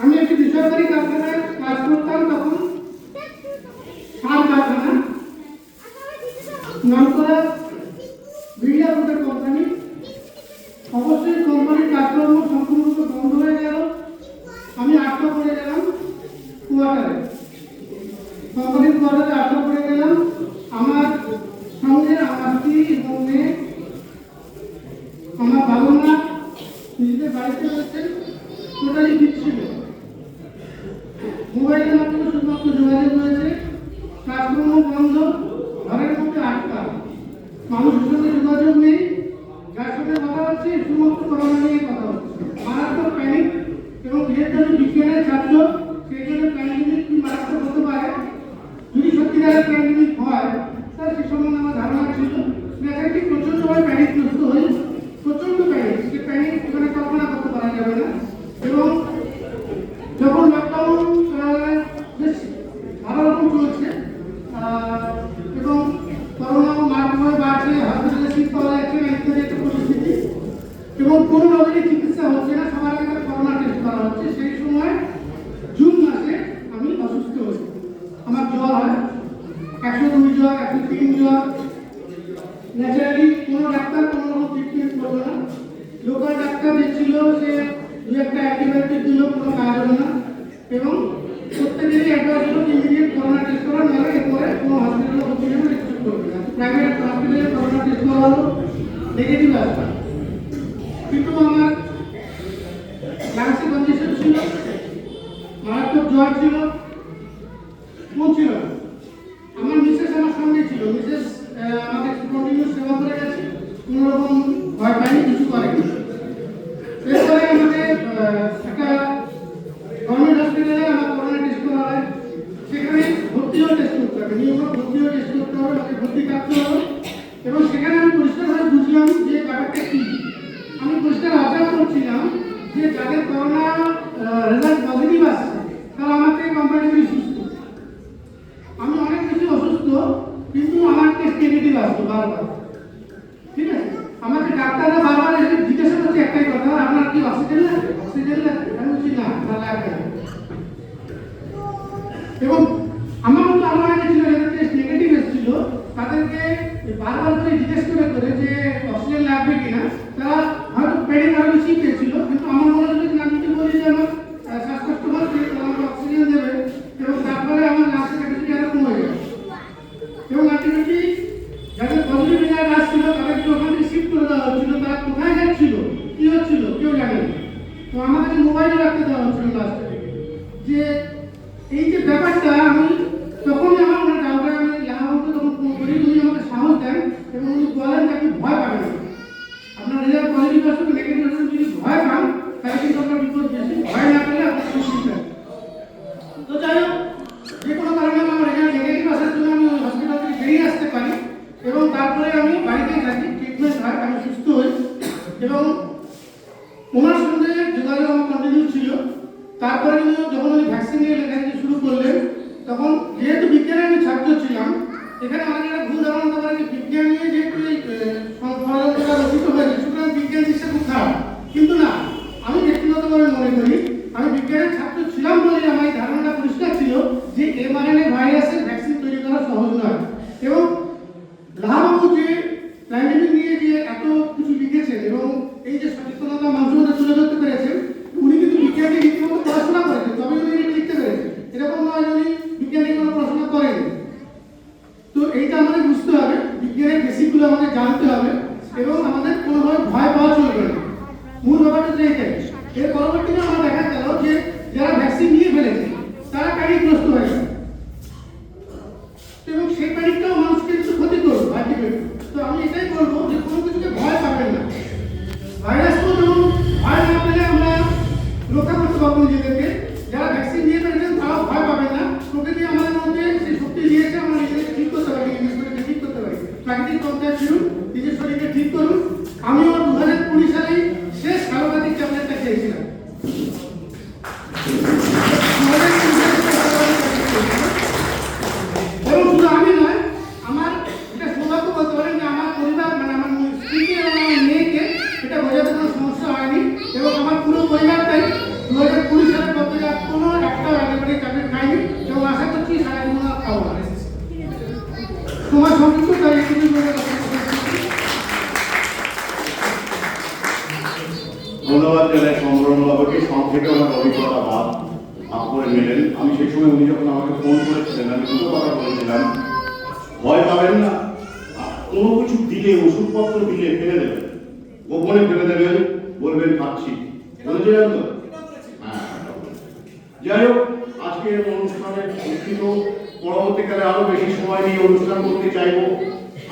আমি একটি বেসরকারি কারখানায় কাজ করতাম তখন। সার কারখানা। কোম্পানি। অবশ্যই কোম্পানির কাজকর্ম সম্পূর্ণরূপে বন্ধ হয়ে গেল। আমি আটকা পড়ে গেলাম কোয়ার্টারে কোম্পানির কোয়ার্টারে আটকা পড়ে গেলাম। আমার সঙ্গে আমার স্ত্রী এবং মেয়ে আমার বাবা মা নিজেদের বাড়িতে রয়েছে টোটালি বিচ্ছিন্ন মোবাইলের মাধ্যমে শুধুমাত্র যোগাযোগ রয়েছে কাজকর্ম বন্ধ ঘরের মধ্যে আটকা সঙ্গে যোগাযোগ নেই যার সঙ্গে কথা হচ্ছে, শুধুমাত্র করোনা নিয়ে কথা হচ্ছে। মারাত্মক প্যানিক এবং যেহেতু বিজ্ঞানের ছাত্র সেই জন্য প্যান্ডেমিক কি মারাত্মক হতে পারে যদি সত্যিকারের প্যান্ডেমিক হয় তাহলে সে সম্বন্ধে আমার ধারণা ছিল মেয়েটাকে প্রচণ্ডভাবে প্যানিকগ্রস্ত হই প্রচণ্ড প্যানিক সে প্যানিক মানে কল্পনা করতে পারা যাবে না এবং যখন লকডাউন বেশ ভালো রকম চলছে আহ, এবং করোনা মারাত্মকভাবে বাড়ছে হসপিটালে সিট পাওয়া যাচ্ছে না ইত্যাদি একটা পরিস্থিতি এবং কোনো রোগেরই চিকিৎসা হচ্ছে না। সবার আগে করোনা টেস্ট করা হচ্ছে। সেই সময় জুন মাসে আমি অসুস্থ হই আমার জ্বর একশো দুই জ্বর, একশো তিন জ্বর। ন্যাচারালি কোনো ডাক্তার কোনো রকম ট্রিটমেন্ট করবে না। লোকাল ডাক্তার দেখছিল সে দু একটা অ্যান্টিবায়োটিক দিল, কোনো কাজ হলো না। এবং হলো করোনা টেস্ট করা, নাহলে এরপরে কোনো হসপিটালে ভর্তি নেবে করবে না। প্রাইভেট হসপিটালে করোনা টেস্ট করা হলো। নেগেটিভ আসবে কিন্তু আমার লাংসে কন্ডিশন ছিল ছিল পৌঁছিল আমার মিসেস আমার সঙ্গে ছিল। মিসেস আমাকে কন্টিনিউ সেবা করে গেছে। কোনো রকম ভয় পাইনি, কিছু করেনি। এরপরে আমাকে একটা গভর্নমেন্ট হসপিটালে আমার করোনা টেস্ট করা হয়। সেখানে ভর্তিও টেস্ট করতে হবে। নিয়ম ভর্তিও টেস্ট করতে হবে। আমাকে ভর্তি থাকতে হবে। এবং সেখানে আমি পরিষ্কারভাবে বুঝলাম যে ব্যাপারটা কী আমি পরিষ্কার অবজার্ভ করছিলাম যে যাদের করোনা রেজাল্ট পজিটিভ আসছে তারা আমার থেকে কম্পারেটিভলি সুস্থ আমি অনেক বেশি অসুস্থ কিন্তু আমার টেস্ট নেগেটিভ আসতো বারবার ঠিক আছে আমাকে ডাক্তাররা বারবার এসে জিজ্ঞাসা করছে একটাই কথা আপনার কি অক্সিজেন লাগবে অক্সিজেন লাগবে আমি বলছি না না লাগবে না। এবং আমার মতো আরও অনেকে ছিল যাদের নেগেটিভ এসেছিল, তাদেরকে বারবার করে জিজ্ঞেস করে করে যে অক্সিজেন লাগবে কিনা। তারা হয়তো পেডিং বেশি পেয়েছিল কিন্তু আমার মনে হচ্ছে যে আমি যদি বলি যে আমার শ্বাসকষ্ট হচ্ছে আমাকে অক্সিজেন দেবে এবং তারপরে আমার লাস্টের ক্যাপাসিটি আরও কমে যাবে এবং আলটিমেটলি যাদের পজিটিভ রেজাল্ট আসছিল, তাদেরকে ওখান শিফট করে দেওয়া হচ্ছিল, তারা কোথায় যাচ্ছিল, কি হচ্ছিল, কেউ জানে তো আমাদেরকে মোবাইলে রাখতে দেওয়া হচ্ছিল লাস্টে যে এই যে ব্যাপারটা, আমি তখনই আমার মনে ডাউটে আমি লাহাবুকে তখন ফোন করি উনি আমাকে সাহস দেন এবং উনি বলেন যে আপনি ভয় পাবেন না। আপনার রেজাল্ট পজিটিভ আসবে নেগেটিভ আসবে যদি ভয় পান, তাহলে কিন্তু আপনার বিপদ বেশি। ভয় না পেলে আপনার সুবিধা তো যাই হোক, যে কোনো কারণে আমার রেজাল্ট নেগেটিভ আসার জন্য আমি হসপিটাল থেকে বেরিয়ে আসতে পারি এবং তারপরে আমি বাড়িতেই থাকি ট্রিটমেন্ট হয়, আমি সুস্থ হই। এবং ওনার সঙ্গে যোগাযোগ আমার কন্টিনিউ ছিল। তারপরে যখন আমি ভ্যাকসিন নিয়ে লেখালেখি শুরু করলেন, তখন যেহেতু বিজ্ঞানের আমি ছাত্র ছিলাম, এখানে অনেক একটা ভুল ধারণা হতে পারে যে বিজ্ঞান নিয়ে যেহেতু এই ষড়যন্ত্রটা রচিত হয়েছে, সুতরাং বিজ্ঞান দিচ্ছে খুব খারাপ। কিন্তু না, আমি ব্যক্তিগতভাবে মনে করি, আমি বিজ্ঞানের ছাত্র ছিলাম বলে আমার এই ধারণাটা পরিষ্কার ছিল যে এমআরএনএ ভাইরাসের ভ্যাকসিন তৈরি করা সহজ নয়। এবং লাহাবাবু যে প্যান্ডেমিক নিয়ে যে এত কিছু লিখেছেন এবং এই যে সচেতনতা মানুষের মধ্যে তুলে ধরতে পেরেছেন উনি কিন্তু বিজ্ঞান নিয়ে রীতিমতো পড়াশোনা করেছেন তবে উনি এটা লিখতে পেরেছেন এরকম নয় যে উনি বিজ্ঞান নিয়ে কোনো পড়াশোনা করেন তো এইটা আমাদের বুঝতে হবে বিজ্ঞানের বেসিকগুলো আমাদের জানতে হবে এবং আমাদের কোনোভাবে ভয় পাওয়া চলবে না ব্যাপারটা এর পরবর্তীতে আমরা দেখা গেল যে যারা ভ্যাকসিন নিয়ে ফেলেছে, তারা প্যানিকগ্রস্ত হয়ে গেছে। এবং সেই প্যানিকটাও মানুষকে একটু ক্ষতি করবে আলটিমেটলি তো আমি এটাই বলব যে কোনো কিছুকে ভয় পাবেন না। ভাইরাসকেও যেমন ভয় না পেলে আমরা রক্ষা করতে পারব নিজেদেরকে। যারা ভ্যাকসিন নিয়ে ফেলেছেন, তারাও ভয় পাবেন না। প্রকৃতি আমাদের মধ্যে সেই শক্তি দিয়েছে, আমরা নিজেদেরকে ঠিক করতে পারি, নিজের শরীরকে ঠিক করতে পারি। প্রাকৃতিক ফিরুন, নিজের শরীরকে ঠিক করুন। আমিও তোমার সঙ্গে তো তাই ধন্যবাদ জানাই সম্রণ বাবুকে। সংক্ষেপে আমার অভিজ্ঞতা ভাব আপনার মেলেন আমি সেই সময় উনি যখন আমাকে ফোন করেছিলেন, আমি দুটো কথা বলেছিলাম। ভয় পাবেন না। কোনো কিছু দিলে, ওষুধপত্র দিলে ফেলে দেবেন। গোপনে ফেলে দেবেন, বলবেন খাচ্ছি। বলেছিলেন তো হ্যাঁ যাই হোক, আজকের অনুষ্ঠানে শিক্ষিত পরবর্তীকালে আরও বেশি সময় নিয়ে অনুষ্ঠান করতে চাইব।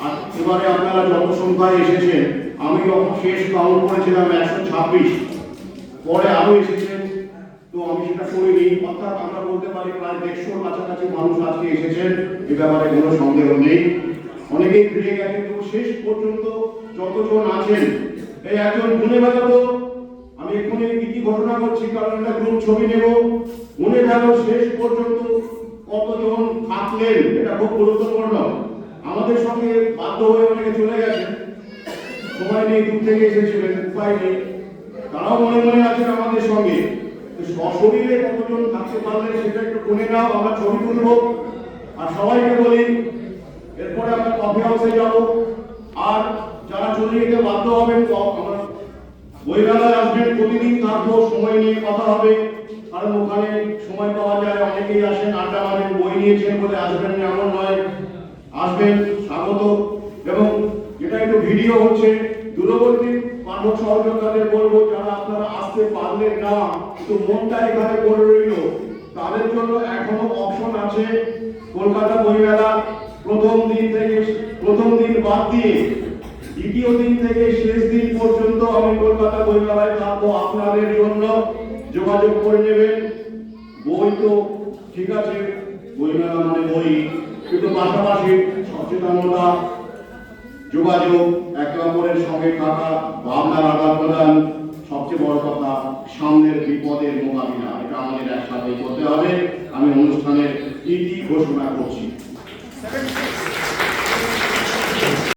আর এবারে আপনারা যত সংখ্যায় এসেছেন, আমি যখন শেষ কাউন্ট করেছিলাম একশো ছাব্বিশ, পরে আরও এসেছেন, তো আমি সেটা করিনি অর্থাৎ আমরা বলতে পারি প্রায় দেড়শোর কাছাকাছি মানুষ আজকে এসেছেন, এ ব্যাপারে কোনো সন্দেহ নেই। অনেকেই ফিরে গেছে তো শেষ পর্যন্ত যতজন আছেন, এই একজন গুণে বেড়াতো আমি এক্ষুনি কি কি ঘটনা করছি, কারণ একটা গ্রুপ ছবি নেব। মনে গেল শেষ পর্যন্ত কতজন থাকলেন এটা খুব গুরুত্বপূর্ণ। আমাদের সঙ্গে বাধ্য হয়ে অনেকে চলে গেছেন। সময় নেই দূর থেকে এসেছিলেন, উপায় নেই। তারাও মনে মনে আছেন আমাদের সঙ্গে। সশরীরে কতজন থাকতে পারলেন সেটা একটু কোনে নাও, আমরা ছবি তুলবো। আর সবাইকে বলি, এরপরে আমরা কফি হাউসে যাব। আর যারা চলে যেতে বাধ্য হবেন বইমেলায় আসবেন। প্রতিদিন থাকব, সময় নিয়ে কথা হবে। কারণ ওখানে সময় পাওয়া যায়, অনেকেই আসেন, আড্ডা মারেন, বই নিয়েছেন বলে আসবেন না, এমন নয়। আসবেন, স্বাগত। এবং যেটা একটু ভিডিও হচ্ছে, দূরবর্তী পাঠক সহযোগিতাদের বলব, যারা আপনারা আসতে পারলেন না, কিন্তু মনটা এখানে পড়ে রইল, তাদের জন্য এখনও অপশন আছে কলকাতা বইমেলা। প্রথম দিন থেকে, প্রথম দিন বাদ দিয়ে দ্বিতীয় দিন থেকে শেষ দিন পর্যন্ত আমি কলকাতা বইমেলায় থাকব আপনাদের জন্য। যোগাযোগ করে নেবেন। বই তো ঠিক আছে বইমেলা মানে বই, কিন্তু পাশাপাশি সচেতনতা, যোগাযোগ, একে অপরের সঙ্গে থাকা, ভাবনার আদান প্রদান, সবচেয়ে বড় কথা, সামনের বিপদের মোকাবিলা, এটা আমাদের একসাথে করতে হবে। আমি অনুষ্ঠানের ইতি ঘোষণা করছি।